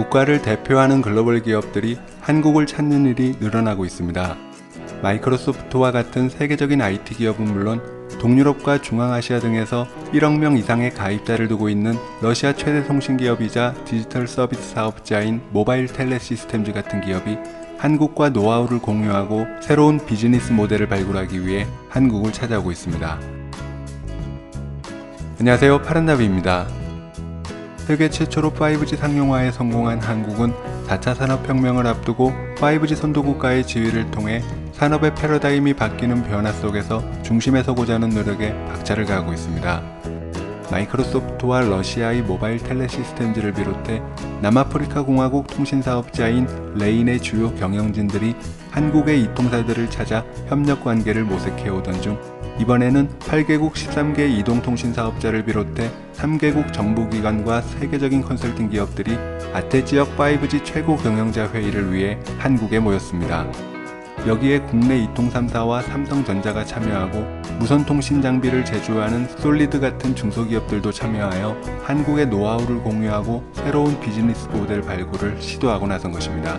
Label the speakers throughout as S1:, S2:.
S1: 국가를 대표하는 글로벌 기업들이 한국을 찾는 일이 늘어나고 있습니다. 마이크로소프트와 같은 세계적인 IT 기업은 물론 동유럽과 중앙아시아 등에서 1억 명 이상의 가입자를 두고 있는 러시아 최대 통신 기업이자 디지털 서비스 사업자인 모바일 텔레 시스템즈 같은 기업이 한국과 노하우를 공유하고 새로운 비즈니스 모델을 발굴하기 위해 한국을 찾아오고 있습니다. 안녕하세요 파란나비입니다. 세계 최초로 5G 상용화에 성공한 한국은 4차 산업혁명을 앞두고 5G 선도국가의 지위를 통해 산업의 패러다임이 바뀌는 변화 속에서 중심에 서고자 하는 노력에 박차를 가하고 있습니다. 마이크로소프트와 러시아의 모바일 텔레 시스템즈를 비롯해 남아프리카 공화국 통신사업자인 레인의 주요 경영진들이 한국의 이통사들을 찾아 협력 관계를 모색해 오던 중 이번에는 8개국 13개 이동통신 사업자를 비롯해 3개국 정부기관과 세계적인 컨설팅 기업들이 아태 지역 5G 최고 경영자 회의를 위해 한국에 모였습니다. 여기에 국내 이통 3사와 삼성전자가 참여하고 무선 통신 장비를 제조하는 솔리드 같은 중소기업들도 참여하여 한국의 노하우를 공유하고 새로운 비즈니스 모델 발굴을 시도하고 나선 것입니다.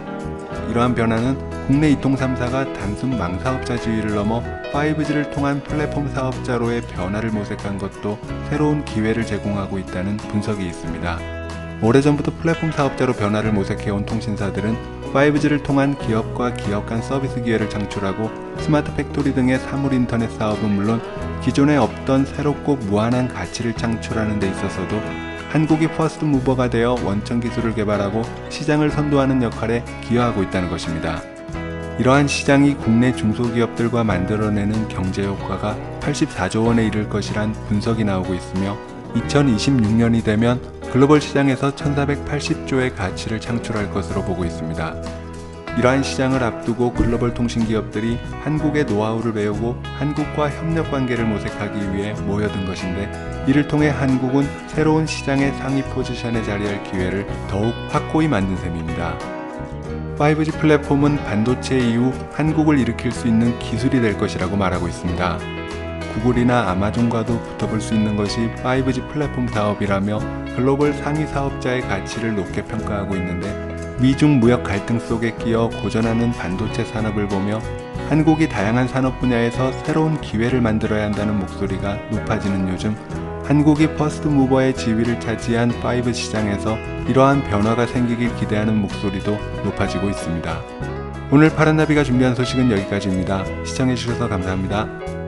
S1: 이러한 변화는 국내 이통 3사가 단순 망사업자 지위를 넘어 5G를 통한 플랫폼 사업자로의 변화를 모색한 것도 새로운 기회를 제공하고 있다는 분석이 있습니다. 오래전부터 플랫폼 사업자로 변화를 모색해온 통신사들은 5G를 통한 기업과 기업 간 서비스 기회를 창출하고 스마트 팩토리 등의 사물 인터넷 사업은 물론 기존에 없던 새롭고 무한한 가치를 창출하는 데 있어서도 한국이 퍼스트 무버가 되어 원천 기술을 개발하고 시장을 선도하는 역할에 기여하고 있다는 것입니다. 이러한 시장이 국내 중소기업들과 만들어내는 경제 효과가 84조 원에 이를 것이란 분석이 나오고 있으며 2026년이 되면 글로벌 시장에서 1480조의 가치를 창출할 것으로 보고 있습니다. 이러한 시장을 앞두고 글로벌 통신 기업들이 한국의 노하우를 배우고 한국과 협력 관계를 모색하기 위해 모여든 것인데 이를 통해 한국은 새로운 시장의 상위 포지션에 자리할 기회를 더욱 확고히 만든 셈입니다. 5G 플랫폼은 반도체 이후 한국을 일으킬 수 있는 기술이 될 것이라고 말하고 있습니다. 구글이나 아마존과도 붙어볼 수 있는 것이 5G 플랫폼 사업이라며 글로벌 상위 사업자의 가치를 높게 평가하고 있는데 미중 무역 갈등 속에 끼어 고전하는 반도체 산업을 보며 한국이 다양한 산업 분야에서 새로운 기회를 만들어야 한다는 목소리가 높아지는 요즘 한국이 퍼스트 무버의 지위를 차지한 5 시장에서 이러한 변화가 생기길 기대하는 목소리도 높아지고 있습니다. 오늘 파란나비가 준비한 소식은 여기까지입니다. 시청해주셔서 감사합니다.